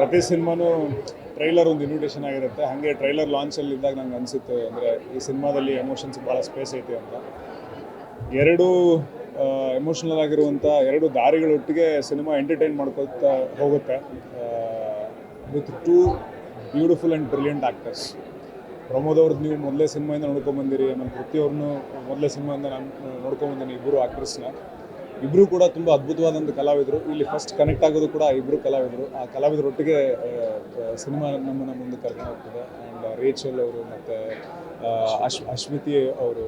ಪ್ರತಿ ಸಿನಿಮಾನು ಟ್ರೈಲರ್ ಒಂದು ಇನ್ವಿಟೇಷನ್ ಆಗಿರುತ್ತೆ. ಹಾಗೆ ಟ್ರೈಲರ್ ಲಾಂಚಲ್ಲಿ ಇದ್ದಾಗ ನಂಗೆ ಅನಿಸುತ್ತೆ, ಅಂದರೆ ಈ ಸಿನಿಮಾದಲ್ಲಿ ಎಮೋಷನ್ಸ್ ಭಾಳ ಸ್ಪೇಸ್ ಐತೆ ಅಂತ. ಎರಡು ಎಮೋಷನಲ್ ಆಗಿರುವಂಥ ಎರಡು ದಾರಿಗಳೊಟ್ಟಿಗೆ ಸಿನಿಮಾ ಎಂಟರ್ಟೈನ್ ಮಾಡ್ಕೊಳ್ತಾ ಹೋಗುತ್ತೆ. With two beautiful and brilliant actors Pramod ಅವ್ರದ್ದು ನೀವು ಮೊದಲೇ ಸಿನಿಮಾಯಿಂದ ನೋಡ್ಕೊಂಬಂದಿರಿ ಆಮೇಲೆ ಪ್ರತಿಯವ್ರನ್ನೂ ಮೊದಲೇ ಸಿನಿಮಾಯಿಂದ ನಾನು ನೋಡ್ಕೊಂಬಂದಿನಿ ಇಬ್ಬರು ಆ್ಯಕ್ಟ್ರಸ್ನ ಇಬ್ಬರು ಕೂಡ ತುಂಬ ಅದ್ಭುತವಾದಂಥ ಕಲಾವಿದರು. ಇಲ್ಲಿ ಫಸ್ಟ್ ಕನೆಕ್ಟ್ ಆಗೋದು ಕೂಡ ಇಬ್ಬರು ಕಲಾವಿದರು. ಆ ಕಲಾವಿದರೊಟ್ಟಿಗೆ ಸಿನಿಮಾ ನಮ್ಮನ್ನು ಮುಂದೆ ಕರ್ಕೊಂಡು ಹೋಗ್ತದೆ. ಆ್ಯಂಡ್ ರೇಚಲ್ ಅವರು ಮತ್ತು ಅಶ್ ಅಶ್ಮಿತಿ ಅವರು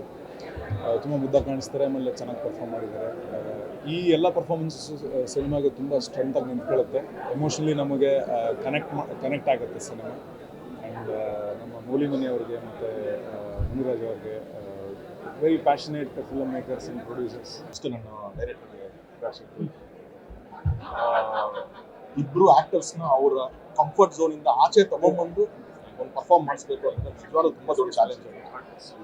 ತುಂಬ ಮುದ್ದ ಕಾಣಿಸ್ತಾರೆ. ಆಮೇಲೆ ಚೆನ್ನಾಗಿ ಪರ್ಫಾರ್ಮ್ ಮಾಡಿದ್ದಾರೆ. ಈ ಎಲ್ಲ ಪರ್ಫಾರ್ಮೆನ್ಸಸ್ ಸಿನಿಮಾಗೆ ತುಂಬ ಸ್ಟ್ರೆಂತಾಗಿ ನಿಂತ್ಕೊಳ್ಳುತ್ತೆ. ಎಮೋಷನಲಿ ನಮಗೆ ಕನೆಕ್ಟ್ ಮಾ ಕನೆಕ್ಟ್ ಆಗುತ್ತೆ ಸಿನಿಮಾ ಆ್ಯಂಡ್ ನಮ್ಮ ಮೂಲಿಮನಿ ಅವರಿಗೆ ಮತ್ತು ಮುನಿರಾಜ್ ಅವ್ರಿಗೆ very passionate film makers and producers ಅಷ್ಟು ನನ್ನ ಡೈರೆಕ್ಟರ್ಗೆ ಇಬ್ಬರು ಆ್ಯಕ್ಟರ್ಸ್ನ ಅವರ ಕಂಫರ್ಟ್ ಝೋನಿಂದ ಆಚೆ ತಗೊಂಡ್ಬಂದು ಒಂದು ಪರ್ಫಾರ್ಮ್ ಮಾಡಿಸ್ಬೇಕು ಅಂತ ನಿಜವಾಗ್ಲೂ ತುಂಬ ದೊಡ್ಡ ಚಾಲೆಂಜ್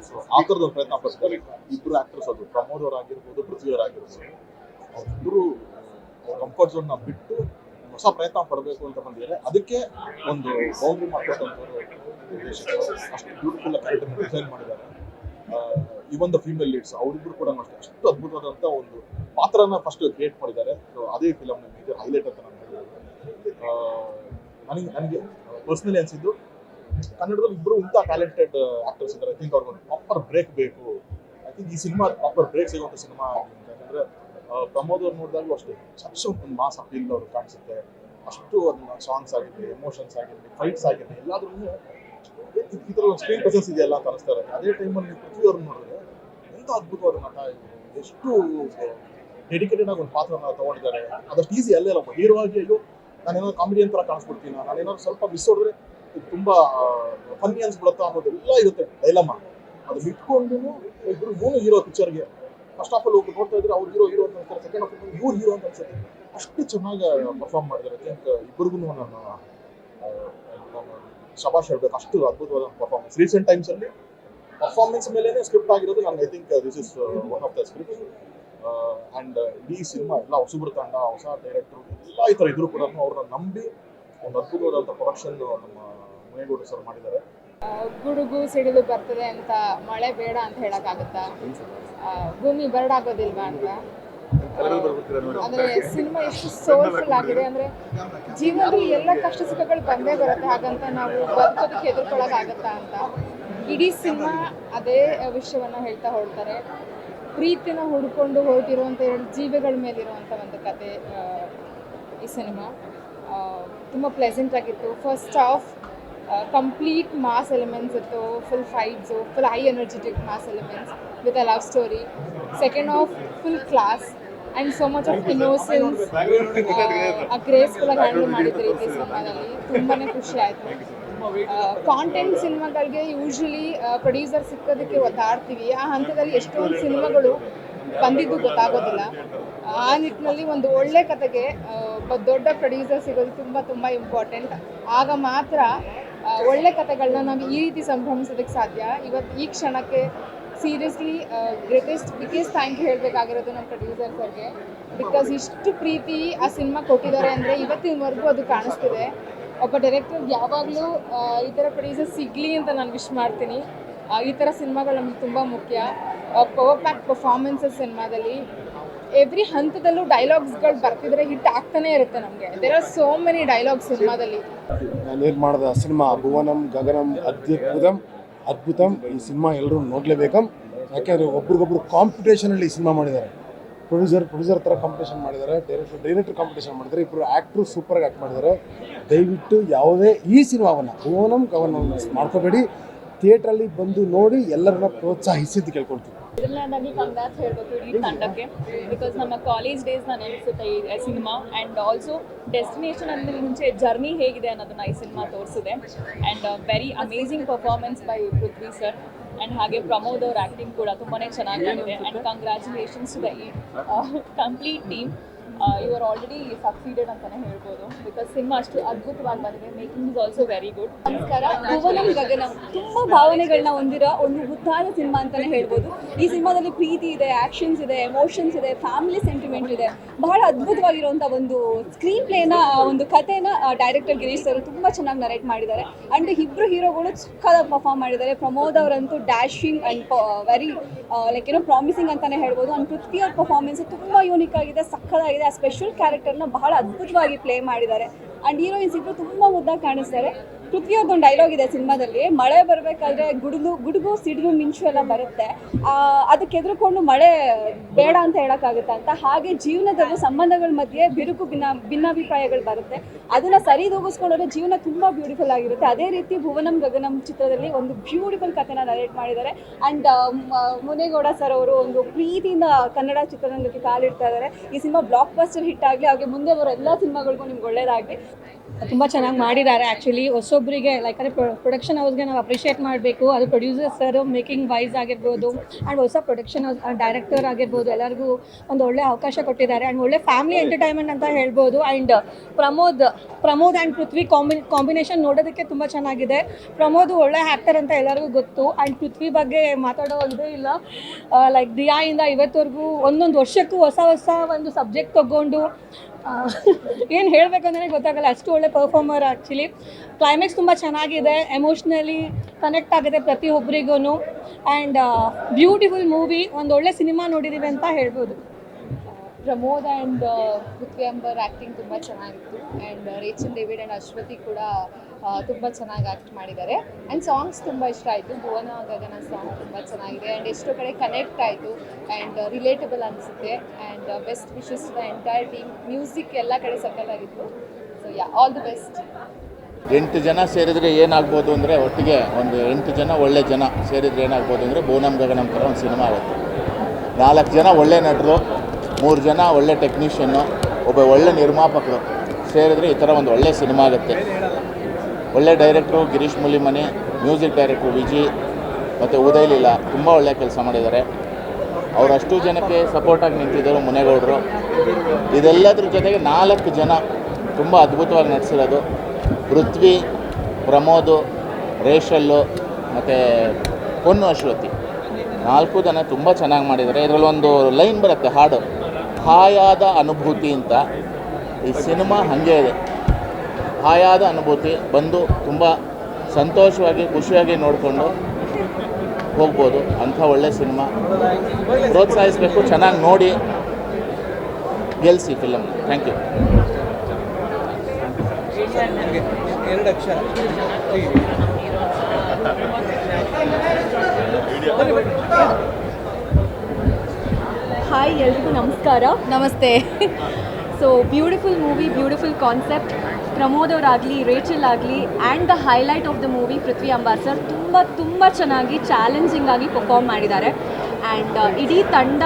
ಸೊ ಆ ಥರದ ಪ್ರಯತ್ನ ಪಡ್ತಾರೆ. ಇಬ್ಬರು ಆ್ಯಕ್ಟರ್ಸ್ ಅದು. ಪ್ರಮೋದ್ ಅವರಾಗಿರ್ಬೋದು, ಪೃಥ್ವಿ ಆಗಿರ್ಬೋದು ಅವರಿಬ್ಬರು ಕಂಫರ್ಟ್ ಝೋನ್ನ ಬಿಟ್ಟು ಹೊಸ ಪ್ರಯತ್ನ ಪಡಬೇಕು ಅಂತ ಬಂದಿದ್ದಾರೆ. ಅದಕ್ಕೆ ಒಂದು ಬೌಂಡ್ರಿ ನಿರ್ದೇಶಕರು ಅಷ್ಟು ಬ್ಯೂಟಿಫುಲ್ ಕ್ಯಾರೆಕ್ಟರ್ ಡಿಸೈನ್ ಮಾಡಿದ್ದಾರೆ. ಇವನ್ ದ ಫೀಮೇಲ್ ಲೀಡ್ಸ್ ಅವರಿಬ್ರು ಕೂಡ ಅಷ್ಟೇ. ಅಷ್ಟು ಅದ್ಭುತವಾದಂಥ ಒಂದು ಪಾತ್ರನ ಫಸ್ಟ್ ಕ್ರಿಯೇಟ್ ಮಾಡಿದ್ದಾರೆ. ಅದೇ ಫಿಲಮ್ನ ಮೇಜರ್ ಹೈಲೈಟ್ ಅಂತ ನಾನು ಹೇಳ್ಬೋದು. ನನಗೆ ನನಗೆ ಪರ್ಸ್ನಲಿ ಅನ್ಸಿದ್ದು, ಕನ್ನಡದಲ್ಲಿ ಇಬ್ಬರು ಇಂಥ ಟ್ಯಾಲೆಂಟೆಡ್ ಆಕ್ಟರ್ಸ್ ಇದ್ದಾರೆ. ಐ ಥಿಂಕ್ ಅವ್ರಿಗೊಂದು ಪ್ರಾಪರ್ ಬ್ರೇಕ್ ಬೇಕು. ಐ ಥಿಂಕ್ ಈ ಸಿನಿಮಾ ಪ್ರಾಪರ್ ಬ್ರೇಕ್ ಸಿಗುವಂಥ ಸಿನಿಮಾ ಯಾಕಂದ್ರೆ ಪ್ರಮೋದ್ ಅವ್ರು ನೋಡಿದಾಗಲೂ ಅಷ್ಟೇ ಸಚ್ ಒಂದು ಮಾಸ್ ಅಪೀಲ್ ಅವ್ರು ಕಾಣಿಸುತ್ತೆ. ಅಷ್ಟು ಅದನ್ನ ಸಾಂಗ್ಸ್ ಆಗಿರಲಿ ಎಮೋಷನ್ಸ್ ಆಗಿರಲಿ ಫೈಟ್ಸ್ ಆಗಿರಲಿ ಎಲ್ಲಾದ್ರೂ ಈ ಥರ ಸ್ಕ್ರೀನ್ ಪ್ರೆಸೆನ್ಸ್ ಇದೆಯಲ್ಲ ಅಂತ ಅನಿಸ್ತಾರೆ ಅದೇ ಟೈಮಲ್ಲಿ ಪೃಥ್ವಿ ಅವ್ರನ್ನ ನೋಡಿದ್ರೆ ಎಂತ ಅದ್ಭುತವಾದ ನಟ ಎಷ್ಟು ಡೆಡಿಕೇಟೆಡ್ ಆಗಿ ಒಂದು ಪಾತ್ರನ ತಗೊಂಡಿದ್ದಾರೆ. ಅದಷ್ಟು ಈಸಿ ಅಲ್ಲೇ ಅಲ್ಲ, ಹೀರೋ ಆಗಿ ಅಯ್ಯೋ ನಾನೇನೋ ಕಾಮಿಡಿಯನ್ ಥರ ಕಾಣಿಸ್ಬಿಡ್ತೀನಿ ನಾನೇನಾದ್ರು ಸ್ವಲ್ಪ ಮಿಸ್ ಹೊಡೆದ್ರೆ ತುಂಬಾ ಫನ್ನಿ ಅನ್ಸ್ಬಿಡುತ್ತಾ ಅನ್ನೋದೆಲ್ಲ ಇರುತ್ತೆ ಡೈಲಮ್ಮ ಅದು ಬಿಟ್ಕೊಂಡು ಇಬ್ರು ಇವನು ಹೀರೋ ಪಿಕ್ಚರ್ಗೆ ಫಸ್ಟ್ ಆಫ್ ಆಲ್ ಹೋಗಿ ನೋಡ್ತಾ ಇದ್ರೆ ಅವ್ರು ಹೀರೋ ಹೀರೋ ಅಂತ ಅನ್ಸ್ತಾರೆ ಸೆಕೆಂಡ್ ಆಫ್ ಇವ್ರು ಹೀರೋ ಅಂತ ಅನ್ಸುತ್ತೆ. ಅಷ್ಟು ಚೆನ್ನಾಗಿ ಪರ್ಫಾರ್ಮ್ ಮಾಡಿದ್ದಾರೆ. ಐ ಥಿಂಕ್ ಇಬ್ಬರಿಗೂ ನಾನು ಶಬಾಷ್ ಹೇಳ್ಬೇಕು, ಅಷ್ಟು ಅದ್ಭುತವಾದ ಪರ್ಫಾರ್ಮೆನ್ಸ್ ರೀಸೆಂಟ್ ಟೈಮ್ಸ್ ಅಲ್ಲಿ ಪರ್ಫಾರ್ಮೆನ್ಸ್ ಮೇಲೇನೆ ಸ್ಕ್ರಿಪ್ಟ್ ಆಗಿರೋದು ನಾನು I think this is one of the script and ಇಡೀ ಸಿನಿಮಾ ಎಲ್ಲ ಹೊಸಬ್ರ ತಂಡ ಹೊಸ ಡೈರೆಕ್ಟರ್ ಎಲ್ಲ ಈ ಥರ ಇದ್ರು ಕೂಡ ಅವ್ರನ್ನ ನಂಬಿ ಒಂದು ಅದ್ಭುತವಾದಂಥ ಪ್ರೊಡಕ್ಷನ್ ನಮ್ಮ ಮುನೇಗೌಡ ಸರ್ ಮಾಡಿದ್ದಾರೆ. ಗುಡುಗು ಸಿಡಿಲು ಬರ್ತದೆ ಅಂತ ಮಳೆ ಬೇಡ ಅಂತ ಹೇಳಕ್ಕಾಗುತ್ತಾ? ಭೂಮಿ ಬರಡಾಗೋದಿಲ್ವಾ ಅಂತ? ಅಂದ್ರೆ ಸಿನಿಮಾ ಎಷ್ಟು ಸೋಲ್ಫುಲ್ ಆಗಿದೆ ಅಂದ್ರೆ ಜೀವನದಲ್ಲಿ ಎಲ್ಲ ಕಷ್ಟ ಸುಖಗಳು ಬಂದೇ ಬರುತ್ತೆ, ಹಾಗಂತ ನಾವು ಬದುಕೋದಕ್ಕೆ ಎದುರ್ಕೊಳ್ಳೋಕ್ಕಾಗತ್ತಾ ಅಂತ. ಇಡೀ ಸಿನಿಮಾ ಅದೇ ವಿಷಯವನ್ನ ಹೇಳ್ತಾ ಹೊರಡ್ತಾರೆ ಪ್ರೀತಿನ ಹುಡ್ಕೊಂಡು ಹೋಗಿರುವಂತ ಎರಡು ಜೀವಿಗಳ ಮೇಲಿರುವಂಥ ಒಂದು ಕತೆ ಈ ಸಿನಿಮಾ. ತುಂಬ ಪ್ಲೆಸೆಂಟ್ ಆಗಿತ್ತು. First half complete mass elements ಇತ್ತು. Full fights full high energetic mass elements with a love story second half full class and so much of innocence graceful ಆಗಿ ಹ್ಯಾಂಡಲ್ ಮಾಡಿದ್ರಿ ಈ ಸಿನಿಮಾದಲ್ಲಿ. ತುಂಬಾ ಖುಷಿ ಆಯಿತು. ಕಾಂಟೆಂಟ್ ಸಿನಿಮಾಗಳಿಗೆ ಯೂಶ್ವಲಿ ಪ್ರೊಡ್ಯೂಸರ್ ಸಿಕ್ಕೋದಕ್ಕೆ ಒತ್ತಾಡ್ತೀವಿ ಆ ಹಂತದಲ್ಲಿ ಎಷ್ಟೊಂದು ಸಿನಿಮಾಗಳು ಬಂದಿದ್ದು ಗೊತ್ತಾಗೋದಿಲ್ಲ. ಆ ನಿಟ್ಟಿನಲ್ಲಿ ಒಂದು ಒಳ್ಳೆ ಕತೆಗೆ ದೊಡ್ಡ ಪ್ರೊಡ್ಯೂಸರ್ ಸಿಗೋದು ತುಂಬ ತುಂಬ ಇಂಪಾರ್ಟೆಂಟ್ ಆಗ ಮಾತ್ರ ಆ, ಒಳ್ಳೆ ಕತೆಗಳನ್ನ ನಾವು ಈ ರೀತಿ ಸಂಭ್ರಮಿಸೋದಕ್ಕೆ ಸಾಧ್ಯ. ಇವತ್ತು ಈ ಕ್ಷಣಕ್ಕೆ ಸೀರಿಯಸ್ಲಿ ಗ್ರೇಟೆಸ್ಟ್ ಬಿಗ್ಗೆಸ್ಟ್ ಥ್ಯಾಂಕ್ ಹೇಳಬೇಕಾಗಿರೋದು ನಮ್ಮ ಪ್ರೊಡ್ಯೂಸರ್ ಸರ್ಗೆ. ಬಿಕಾಸ್ ಇಷ್ಟು ಪ್ರೀತಿ ಆ ಸಿನಿಮಾ ಕೊಟ್ಟಿದ್ದಾರೆ ಅಂದರೆ ಇವತ್ತಿನವರೆಗೂ ಅದು ಕಾಣಿಸ್ತಿದೆ. ಒಬ್ಬ ಡೈರೆಕ್ಟರ್ ಯಾವಾಗಲೂ ಈ ಥರ ಪ್ರೊಡ್ಯೂಸರ್ ಸಿಗಲಿ ಅಂತ ನಾನು ವಿಶ್ ಮಾಡ್ತೀನಿ. ಈ ಥರ ಸಿನಿಮಾಗಳು ನಮ್ಗೆ ತುಂಬ ಮುಖ್ಯ. ಪವರ್ ಪ್ಯಾಕ್ ಪರ್ಫಾರ್ಮೆನ್ಸಸ್ ಸಿನಿಮಾದಲ್ಲಿ ಎವ್ರಿ ಹಂತದಲ್ಲೂ ಡೈಲಾಗ್ಸ್ಗಳು ಬರ್ತಿದ್ರೆ ಹಿಟ್ ಆಗ್ತಾನೆ ಇರುತ್ತೆ ನಮಗೆ. There are so many dialogues ಸಿನಿಮಾದಲ್ಲಿ ನಿರ್ಮಾಣದ ಸಿನಿಮಾ ಭುವನಂ ಗಗನಂ ಅದ್ಭುತಂ ಅದ್ಭುತಂ. ಈ ಸಿನಿಮಾ ಎಲ್ಲರೂ ನೋಡಲೇಬೇಕು. ಯಾಕೆಂದರೆ ಒಬ್ರಿಗೊಬ್ರು ಕಾಂಪಿಟೇಷನಲ್ಲಿ ಈ ಸಿನಿಮಾ ಮಾಡಿದ್ದಾರೆ. ಪ್ರೊಡ್ಯೂಸರ್ ಪ್ರೊಡ್ಯೂಸರ್ ಥರ ಕಾಂಪಿಟೇಷನ್ ಮಾಡಿದ್ದಾರೆ. ಡೈರೆಕ್ಟರ್ ಡೈರೆಕ್ಟರ್ ಕಾಂಪಿಟೇಷನ್ ಮಾಡಿದ್ದಾರೆ. ಇಬ್ಬರು ಆ್ಯಕ್ಟ್ರು ಸೂಪರಾಗಿ ಆ್ಯಕ್ಟ್ ಮಾಡಿದ್ದಾರೆ. ದಯವಿಟ್ಟು ಯಾವುದೇ ಈ ಸಿನಿಮಾವನ್ನು ಓನಂ ಗಗನಂ ಮಾಡ್ಕೋಬೇಡಿ. ಥಿಯೇಟ್ರಲ್ಲಿ ಬಂದು ನೋಡಿ ಎಲ್ಲರನ್ನ ಪ್ರೋತ್ಸಾಹಿಸಿದ್ದು ಕೇಳ್ಕೊಳ್ತೀವಿ. ಮೊದಲನೇದಾಗಿ ಕಂಗ್ರಾಟ್ಸ್ ಹೇಳಬೇಕು ಇಡೀ ತಂಡಕ್ಕೆ ಬಿಕಾಸ್ ನಮ್ಮ ಕಾಲೇಜ್ ಡೇಸ್ ನಾನು ನೆನಸುತ್ತೆ ಈ ಸಿನಿಮಾ ಆ್ಯಂಡ್ ಆಲ್ಸೋ ಡೆಸ್ಟಿನೇಷನ್ ಅಂದ್ರೆ ಮುಂಚೆ ಜರ್ನಿ ಹೇಗಿದೆ ಅನ್ನೋದನ್ನ ಈ ಸಿನಿಮಾ ತೋರಿಸಿದೆ and very amazing performance by Prithvi sir and ಹಾಗೆ ಪ್ರಮೋದ್ ಅವ್ರ ಆ್ಯಕ್ಟಿಂಗ್ ಕೂಡ ತುಂಬಾ ಚೆನ್ನಾಗಿ and congratulations to the complete team you are already succeeded ಅಂತಾನೆ ಹೇಳ್ಬೋದು. ಬಿಕಾಸ್ ಸಿನಿಮಾ ಅಷ್ಟು ಅದ್ಭುತವಾಗಿ ಬಂದಿದೆ. Making is also very good ನಮಸ್ಕಾರ. ಭುವನಂ ಗಗನ. ತುಂಬ ಭಾವನೆಗಳನ್ನ ಹೊಂದಿರೋ ಒಂದು ಮುದ್ದಾದ ಸಿನಿಮಾ ಅಂತಾನೆ ಹೇಳ್ಬೋದು. ಈ ಸಿನಿಮಾದಲ್ಲಿ ಪ್ರೀತಿ ಇದೆ ಆ್ಯಕ್ಷನ್ಸ್ ಇದೆ ಎಮೋಷನ್ಸ್ ಇದೆ ಫ್ಯಾಮಿಲಿ ಸೆಂಟಿಮೆಂಟ್ ಇದೆ. ಬಹಳ ಅದ್ಭುತವಾಗಿರುವಂಥ ಒಂದು ಸ್ಕ್ರೀನ್ ಪ್ಲೇನ ಒಂದು ಕಥೆನ ಡೈರೆಕ್ಟರ್ ಗಿರೀಶ್ ಸರ್ ತುಂಬ ಚೆನ್ನಾಗಿ ನರೇಟ್ ಮಾಡಿದ್ದಾರೆ. ಅಂಡ್ ಇಬ್ಬರು ಹೀರೋಗಳು ಚಿಕ್ಕದಾಗಿ ಪರ್ಫಾರ್ಮ್ ಮಾಡಿದ್ದಾರೆ. ಪ್ರಮೋದ್ ಅವರಂತೂ ಡ್ಯಾಶಿಂಗ್ ಅಂಡ್ ವೆರಿ ಲೈಕ್ ಏನೋ ಪ್ರಾಮಿಸಿಂಗ್ ಅಂತಾನೆ ಹೇಳ್ಬೋದು. ಅಂಡ್ ಪೃಥ್ವಿ ಅವ್ರ ಪರ್ಫಾರ್ಮೆನ್ಸ್ ತುಂಬ ಯೂನಿಕ್ ಆಗಿದೆ ಸಕ್ಕದಾಗಿದೆ ಆ ಸ್ಪೆಷಲ್ ಕ್ಯಾರೆಕ್ಟರ್ನ ಬಹಳ ಅದ್ಭುತವಾಗಿ ಪ್ಲೇ ಮಾಡಿದ್ದಾರೆ. ಆ್ಯಂಡ್ ಹೀರೋಯಿನ್ಸ್ ಇಬ್ಬರು ತುಂಬ ಮುದ್ದಾಗಿ ಕಾಣಿಸ್ತಾರೆ. ಒಂದು ಡೈಲಾಗ್ ಇದೆ ಸಿನಿಮಾದಲ್ಲಿ, ಮಳೆ ಬರಬೇಕಾದ್ರೆ ಗುಡುಗು ಗುಡುಗು, ಸಿಡಿಲು, ಮಿಂಚು ಎಲ್ಲ ಬರುತ್ತೆ. ಅದಕ್ಕೆ ಎದುರುಕೊಂಡು ಮಳೆ ಬೇಡ ಅಂತ ಹೇಳೋಕ್ಕಾಗುತ್ತೆ ಅಂತ. ಹಾಗೆ ಜೀವನದಲ್ಲೂ ಸಂಬಂಧಗಳ ಮಧ್ಯೆ ಬಿರುಕು, ಭಿನ್ನ, ಭಿನ್ನಾಭಿಪ್ರಾಯಗಳು ಬರುತ್ತೆ. ಅದನ್ನ ಸರಿದೂಗಿಸ್ಕೊಂಡ್ರೆ ಜೀವನ ತುಂಬ ಬ್ಯೂಟಿಫುಲ್ ಆಗಿರುತ್ತೆ. ಅದೇ ರೀತಿ ಭುವನಂ ಗಗನಂ ಚಿತ್ರದಲ್ಲಿ ಒಂದು ಬ್ಯೂಟಿಫುಲ್ ಕಥೆನ ನರೇಟ್ ಮಾಡಿದ್ದಾರೆ. ಆ್ಯಂಡ್ ಮುನೇಗೌಡ ಸರ್ ಅವರು ಒಂದು ಪ್ರೀತಿಯಿಂದ ಕನ್ನಡ ಚಿತ್ರರಂಗಕ್ಕೆ ಕಾಲಿಡ್ತಾ ಇದ್ದಾರೆ. ಈ ಸಿನಿಮಾ ಬ್ಲಾಕ್ ಬಸ್ಟರ್ ಹಿಟ್ ಆಗಲಿ, ಹಾಗೆ ಮುಂದೆ ಬರೋ ಎಲ್ಲ ಸಿನಿಮಾಗಳಿಗೂ ನಿಮ್ಗೆ ಒಳ್ಳೇದಾಗಲಿ. ತುಂಬ ಚೆನ್ನಾಗಿ ಮಾಡಿದ್ದಾರೆ ಆ್ಯಕ್ಚುಲಿ ಹೊಸೊಬ್ಬರಿಗೆ ಲೈಕ್ ಅಂದರೆ ಪ್ರೊಡಕ್ಷನ್ ಹೌಸ್ಗೆ ನಾವು ಅಪ್ರಿಷಿಯೇಟ್ ಮಾಡಬೇಕು. ಅದು ಪ್ರೊಡ್ಯೂಸರ್ ಸರ್ ಮೇಕಿಂಗ್ ವೈಸ್ ಆಗಿರ್ಬೋದು ಆ್ಯಂಡ್ ಹೊಸ ಪ್ರೊಡಕ್ಷನ್ ಹೌಸ್ ಡೈರೆಕ್ಟರ್ ಆಗಿರ್ಬೋದು, ಎಲ್ಲರಿಗೂ ಒಂದು ಒಳ್ಳೆ ಅವಕಾಶ ಕೊಟ್ಟಿದ್ದಾರೆ. ಆ್ಯಂಡ್ ಒಳ್ಳೆ ಫ್ಯಾಮಿಲಿ ಎಂಟರ್ಟೈನ್ಮೆಂಟ್ ಅಂತ ಹೇಳ್ಬೋದು. And Pramod Pramod and Prithvi combi combination ನೋಡೋದಕ್ಕೆ ತುಂಬ ಚೆನ್ನಾಗಿದೆ. ಪ್ರಮೋದ್ ಒಳ್ಳೆ ಆ್ಯಕ್ಟರ್ ಅಂತ ಎಲ್ಲರಿಗೂ ಗೊತ್ತು. ಆ್ಯಂಡ್ ಪೃಥ್ವಿ ಬಗ್ಗೆ ಮಾತಾಡೋ ಇದೇ ಇಲ್ಲ. ಲೈಕ್ ದಿಯಾಯಿಂದ ಇವತ್ತವರೆಗೂ ಒಂದೊಂದು ವರ್ಷಕ್ಕೂ ಹೊಸ ಹೊಸ ಒಂದು ಸಬ್ಜೆಕ್ಟ್ ತಗೊಂಡು ಏನು ಹೇಳಬೇಕು ಅಂತಲೇ ಗೊತ್ತಾಗಲ್ಲ, ಅಷ್ಟು ಒಳ್ಳೆ ಪರ್ಫಾರ್ಮರ್ ಆ್ಯಕ್ಚುಲಿ ಕ್ಲೈಮ್ಯಾಕ್ಸ್ ತುಂಬ ಚೆನ್ನಾಗಿದೆ ಎಮೋಷ್ನಲಿ ಕನೆಕ್ಟ್ ಆಗಿದೆ ಪ್ರತಿಯೊಬ್ಬರಿಗೂ ಆ್ಯಂಡ್ ಬ್ಯೂಟಿಫುಲ್ ಮೂವಿ ಒಂದು ಒಳ್ಳೆ ಸಿನಿಮಾ ನೋಡಿದ್ದೀವಿ ಅಂತ ಹೇಳ್ಬೋದು. ಪ್ರಮೋದ್ ಆ್ಯಂಡ್ ಪೃಥ್ವಿ ಅಂಬರ್ ಆ್ಯಕ್ಟಿಂಗ್ ತುಂಬ ಚೆನ್ನಾಗಿತ್ತು. And Rachel David and Ashwathi ಕೂಡ ತುಂಬ ಚೆನ್ನಾಗಿ ಆ್ಯಕ್ಟ್ ಮಾಡಿದ್ದಾರೆ. ಆ್ಯಂಡ್ ಸಾಂಗ್ಸ್ ತುಂಬ ಇಷ್ಟ ಆಯಿತು. ಭುವನ ಗಗನ ಸಾಂಗ್ ತುಂಬ ಚೆನ್ನಾಗಿದೆ. ಆ್ಯಂಡ್ ಎಷ್ಟೋ ಕಡೆ ಕನೆಕ್ಟ್ ಆಯಿತು. ಆ್ಯಂಡ್ ರಿಲೇಟಬಲ್ ಅನಿಸುತ್ತೆ. And best wishes the entire team music ಎಲ್ಲ ಕಡೆ ಸಕಲಾಗಿತ್ತು so ya all the best ಎಂಟು ಜನ ಸೇರಿದರೆ ಏನಾಗ್ಬೋದು ಅಂದರೆ ಒಟ್ಟಿಗೆ ಒಂದು ಎಂಟು ಜನ ಒಳ್ಳೆ ಜನ ಸೇರಿದರೆ ಏನಾಗ್ಬೋದು ಅಂದರೆ ಭುವನಂ ಗಗನಂ ಥರ ಒಂದು ಸಿನಿಮಾ ಆಗುತ್ತೆ. ನಾಲ್ಕು ಜನ ಒಳ್ಳೆ ನಟರು. ಮೂರು ಜನ ಒಳ್ಳೆ ಟೆಕ್ನಿಷಿಯನ್ನು ಒಬ್ಬ ಒಳ್ಳೆ ನಿರ್ಮಾಪಕರು ಸೇರಿದ್ರೆ ಈ ಥರ ಒಂದು ಒಳ್ಳೆ ಸಿನಿಮಾ ಆಗುತ್ತೆ. ಒಳ್ಳೆ director Girish Mulimane music director Viji ಮತ್ತು ಉದಯ್ ಲೀಲಾ ತುಂಬ ಒಳ್ಳೆ ಕೆಲಸ ಮಾಡಿದ್ದಾರೆ. ಅವ್ರು ಅಷ್ಟು ಜನಕ್ಕೆ ಸಪೋರ್ಟಾಗಿ ನಿಂತಿದ್ದರು ಮುನೇಗೌಡರು. ಇದೆಲ್ಲದ್ರ ಜೊತೆಗೆ ನಾಲ್ಕು ಜನ ತುಂಬ ಅದ್ಭುತವಾಗಿ ನಡೆಸಿರೋದು. ಪೃಥ್ವಿ, ಪ್ರಮೋದು, ರೇಷಲ್ಲು ಮತ್ತು ಪೊನ್ನು ಅಶ್ವತಿ. ನಾಲ್ಕು ಜನ ತುಂಬ ಚೆನ್ನಾಗಿ ಮಾಡಿದ್ದಾರೆ. ಇದರಲ್ಲೊಂದು ಲೈನ್ ಬರುತ್ತೆ, ಹಾಡು. ಹಾಯಾದ ಅನುಭೂತಿ ಅಂತ ಈ ಸಿನಿಮಾ ಹಾಗೆ ಇದೆ. ಹಾಯಾದ ಅನುಭೂತಿ ಬಂದು ತುಂಬ ಸಂತೋಷವಾಗಿ, ಖುಷಿಯಾಗಿ ನೋಡಿಕೊಂಡು ಹೋಗ್ಬೋದು. ಅಂಥ ಒಳ್ಳೆ ಸಿನಿಮಾ. ಪ್ರೋತ್ಸಾಹಿಸಬೇಕು, ಚೆನ್ನಾಗಿ ನೋಡಿ ಗೆಲ್ಸಿ ಫಿಲಮ್ ಥ್ಯಾಂಕ್ ಯು ಹಾಯ್ ಎಲ್ರಿಗೂ ನಮಸ್ಕಾರ. ನಮಸ್ತೆ. So beautiful movie beautiful concept Pramod ಅವರಾಗಲಿ Rachel ಆಗಲಿ and the highlight of the movie Prithvi ಅಂಬಾಸರ್ sir ತುಂಬ ತುಂಬ ಚೆನ್ನಾಗಿ ಚಾಲೆಂಜಿಂಗ್ ಆಗಿ ಪರ್ಫಾರ್ಮ್ ಮಾಡಿದ್ದಾರೆ. ಆ್ಯಂಡ್ ಇಡೀ ತಂಡ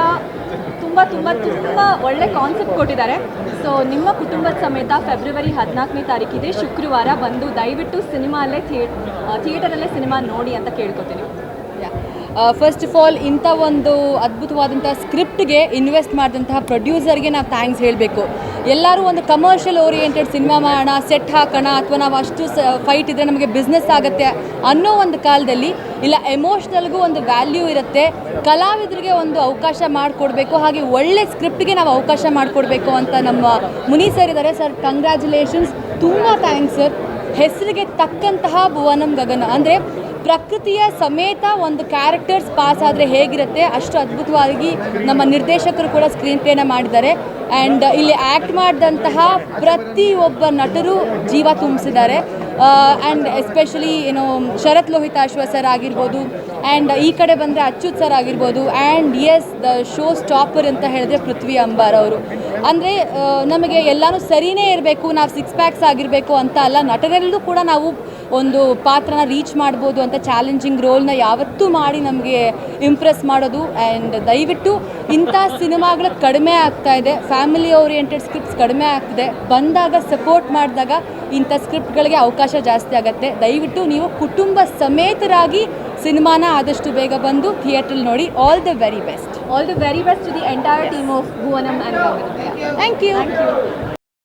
ತುಂಬ ತುಂಬ ತುಂಬ ಒಳ್ಳೆ ಕಾನ್ಸೆಪ್ಟ್ ಕೊಟ್ಟಿದ್ದಾರೆ. ಸೊ ನಿಮ್ಮ ಕುಟುಂಬದ ಸಮೇತ ಫೆಬ್ರವರಿ ಹದಿನಾಲ್ಕನೇ ತಾರೀಕಿದೆ ಶುಕ್ರವಾರ ಬಂದು ದಯವಿಟ್ಟು ಸಿನಿಮಾಲ್ಲೇ ಥಿಯೇಟ್ ಥಿಯೇಟರಲ್ಲೇ ಸಿನಿಮಾ ನೋಡಿ ಅಂತ ಕೇಳ್ಕೊತೀನಿ. ಫಸ್ಟ್ ಆಫ್ ಆಲ್ ಇಂಥ ಒಂದು ಅದ್ಭುತವಾದಂಥ ಸ್ಕ್ರಿಪ್ಟ್ಗೆ ಇನ್ವೆಸ್ಟ್ ಮಾಡಿದಂತಹ ಪ್ರೊಡ್ಯೂಸರ್ಗೆ ನಾವು ಥ್ಯಾಂಕ್ಸ್ ಹೇಳಬೇಕು. ಎಲ್ಲರೂ ಒಂದು ಕಮರ್ಷಿಯಲ್ ಓರಿಯೆಂಟೆಡ್ ಸಿನಿಮಾ ಮಾಡೋಣ ಸೆಟ್ ಹಾಕೋಣ, ಅಥವಾ ನಾವು ಅಷ್ಟು ಸ ಫೈಟ್ ಇದ್ದರೆ ನಮಗೆ ಬಿಸ್ನೆಸ್ ಆಗುತ್ತೆ ಅನ್ನೋ ಒಂದು ಕಾಲದಲ್ಲಿ ಇಲ್ಲ ಎಮೋಷ್ನಲ್ಗೂ ಒಂದು ವ್ಯಾಲ್ಯೂ ಇರುತ್ತೆ, ಕಲಾವಿದರಿಗೆ ಒಂದು ಅವಕಾಶ ಮಾಡಿಕೊಡ್ಬೇಕು, ಹಾಗೆ ಒಳ್ಳೆ ಸ್ಕ್ರಿಪ್ಟ್ಗೆ ನಾವು ಅವಕಾಶ ಮಾಡಿಕೊಡ್ಬೇಕು ಅಂತ ನಮ್ಮ ಮುನಿ ಸರ್ ಇದ್ದಾರೆ. ಸರ್ ಕಂಗ್ರ್ಯಾಚುಲೇಷನ್ಸ್ ತುಂಬ ಥ್ಯಾಂಕ್ಸ್ ಸರ್ ಹೆಸರಿಗೆ ತಕ್ಕಂತಹ ಭುವನಂ ಗಗನ. ಅಂದರೆ ಪ್ರಕೃತಿಯ ಸಮೇತ ಒಂದು ಕ್ಯಾರೆಕ್ಟರ್ಸ್ ಪಾಸ್ ಆದರೆ ಹೇಗಿರುತ್ತೆ? ಅಷ್ಟು ಅದ್ಭುತವಾಗಿ ನಮ್ಮ ನಿರ್ದೇಶಕರು ಕೂಡ ಸ್ಕ್ರೀನ್ ಪ್ಲೇನ ಮಾಡಿದ್ದಾರೆ. ಆ್ಯಂಡ್ ಇಲ್ಲಿ ಆ್ಯಕ್ಟ್ ಮಾಡಿದಂತಹ ಪ್ರತಿಯೊಬ್ಬ ನಟರು ಜೀವ ತುಂಬಿಸಿದ್ದಾರೆ. ಆ್ಯಂಡ್ ಎಸ್ಪೆಷಲಿ ಏನು ಶರತ್ ಲೋಹಿತಾಶ್ವ ಸರ್ ಆಗಿರ್ಬೋದು. ಆ್ಯಂಡ್ ಈ ಕಡೆ ಬಂದರೆ ಅಚ್ಯುತ್ ಸರ್ ಆಗಿರ್ಬೋದು. And as the show stopper ಅಂತ ಹೇಳಿದ್ರೆ ಪೃಥ್ವಿ ಅಂಬಾರ್ ಅವರು. ಅಂದರೆ ನಮಗೆ ಎಲ್ಲನೂ ಸರಿನೇ ಇರಬೇಕು. ನಾವು ಸಿಕ್ಸ್ ಪ್ಯಾಕ್ಸ್ ಆಗಿರಬೇಕು ಅಂತ ಅಲ್ಲ. ನಟರಲ್ಲೂ ಕೂಡ ನಾವು ಒಂದು ಪಾತ್ರನ ರೀಚ್ ಮಾಡ್ಬೋದು ಅಂತ ಚಾಲೆಂಜಿಂಗ್ ರೋಲ್ನ ಯಾವತ್ತೂ ಮಾಡಿ ನಮಗೆ ಇಂಪ್ರೆಸ್ ಮಾಡೋದು. ಆ್ಯಂಡ್ ದಯವಿಟ್ಟು ಇಂಥ ಸಿನಿಮಾಗಳು ಕಡಿಮೆ ಆಗ್ತಾ ಇದೆ. ಫ್ಯಾಮಿಲಿ ಓರಿಯೆಂಟೆಡ್ ಸ್ಕ್ರಿಪ್ಟ್ಸ್ ಕಡಿಮೆ ಆಗ್ತಿದೆ. ಬಂದಾಗ ಸಪೋರ್ಟ್ ಮಾಡಿದಾಗ ಇಂಥ ಸ್ಕ್ರಿಪ್ಟ್ಗಳಿಗೆ ಅವಕಾಶ ಜಾಸ್ತಿ ಆಗುತ್ತೆ. ದಯವಿಟ್ಟು ನೀವು ಕುಟುಂಬ ಸಮೇತರಾಗಿ ಸಿನಿಮಾನ ಆದಷ್ಟು ಬೇಗ ಬಂದು ಥಿಯೇಟ್ರಲ್ಲಿ ನೋಡಿ. All the very best all the very best to the entire team of Bhuvanam. Thank you